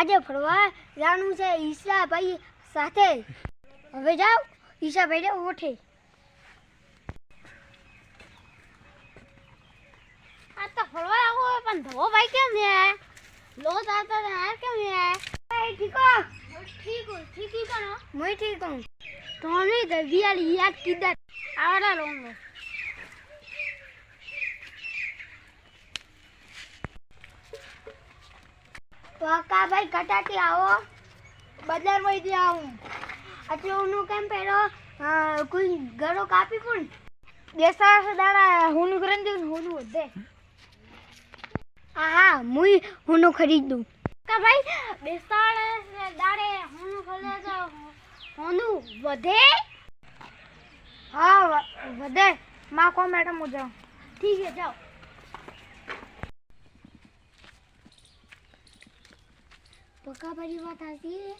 આજે ફરવા જાણું છે ઈશાભાઈ સાથે. હવે જાઓ ઈશાભાઈને ઓઠે આ તો ફરવા આવો પણ ધવો ભાઈ કેમ છે? લો ભાઈ ઠીક હો? ઠીક હું ઠીક હું યાદ કીધા. આવડા રોમ વાકા ભાઈ કટાટી આવો. બજારમાં જઈ આવું. એટલે હું કેમ પેલો કોઈ ગળો કાપી પણ દેસા દાડા હું કરે ને હું વધે હા હા હું હું ખરીદું. કા ભાઈ બેસાડે દાડે હું ખરીદે હું વધે? હા વધે. માં કો મેડમ હું જાઉં ઠીક છે, જાઓ. પક્કા ભાઈ વાત સાચી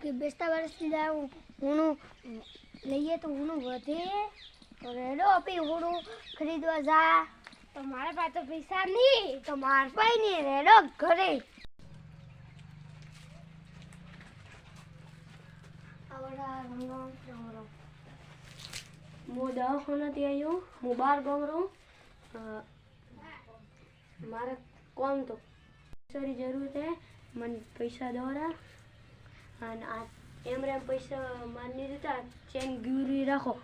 કે બેસતા વર્ષથી જાય હું લઈએ તો હું વધે તો રેડો આપી હું ખરીદવા જા તો મારા પાસે તો પૈસા નહીં તો માર પાસે નહીં રેડો ઘરે હું દવાખાનાથી આવ્યો હું બહાર ગામ રહું મારે કોમ તો જરૂર છે મને પૈસા દોરા અને આ એમ રેમ પૈસા માર નહીં દેતા ચેન ગ્યુરી રાખો.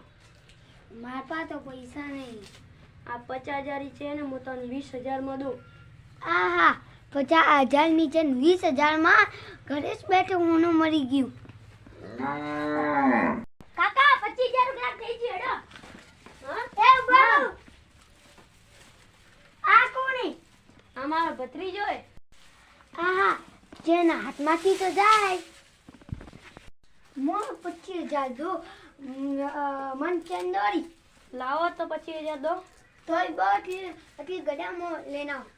માર પાસે તો પૈસા નહીં. આ પચાસ હજારની છે ને હું તને વીસ હજારમાં દઉં. આ હા પચાસ હજારની ચેન વીસ હજારમાં? ઘરે જ બેઠે હું મરી ગયું. કાકા પચીસ હજાર રૂપિયા થઈ ગયો હેડો. એ બહુ આ કોની આ મારો ભત્રીજો હે આ હા જેના હાથમાંથી તો જાય. મો પચીસ હજાર દો મન ચંદોરી લાવો તો પચીસ હજાર દો તોય બહુ એટલી ગડામાં લઈને આવો.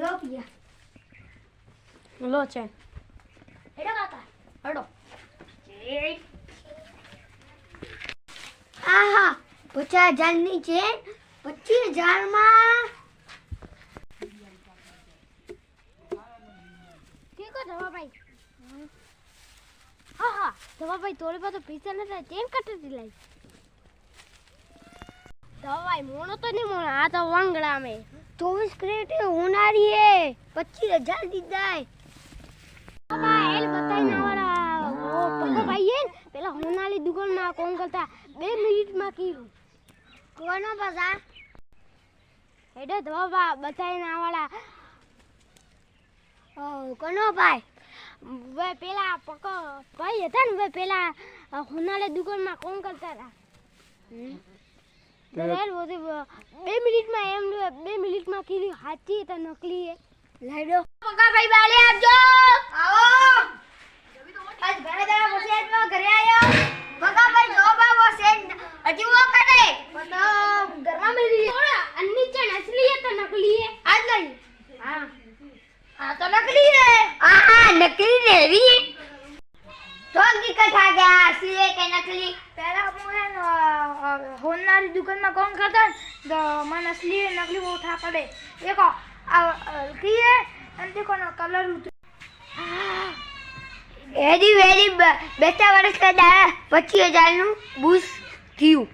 લો પિયા લો ચેન હેડો કાકા હડો. આહા પચાસ હજારની ચેન પચીસ હજારમાં? ધવાભાઈ હા હા. ધવાભાઈ તોરે પાસે પૈસા નથી ચેન કટતી મોણો તો નહીં મોણો આ તો વાંગડા મે ચોવીસ ક્રેટ હોનારી હે પચીસ હજાર દીધા. એલ બતાઈને વાળા ઓ પપ્પા ભાઈ હે ને, પેલા હોનાલી દુકાનમાં કોમ કરતા બે મિનિટમાં કીધું. કોનો પાસા હેડો ધોબા બતાઈને આવાળા ઓ કોનો ભાઈ. વે પેલા પકો ભાઈ હતા ને વે પેલા દુકાન દુકાનમાં કોણ કરતા હતા? वो तो બે મિનિટમાં એમ બે મિનિટમાં કીધું હાચી તો નકલી હે લાઈડો. પકા ભાઈ બાલે આપજો. આવો આજ ઘરે દાડા પછી આજ ઘરે આયો પકા ભાઈ જો બાબો સેન હજી વો કરે તો ઘરમાં મેલી થોડા અન્ની ચણ અસલી હે તો નકલી હે આજ લઈ. હા. હા તો નકલી હે હા હા નકલી ને રી તો કી કથા ગયા હે કે નકલી? પહેલા હું હે ને હોનારી દુકાનમાં કોણ કરતા તો મને અસલી નકલી બહુ થા પડે. દેખો આ કી હે અને દેખો ના કલર એડી વર્ષ દાડા પચીસ હજારનું બુશ થયું.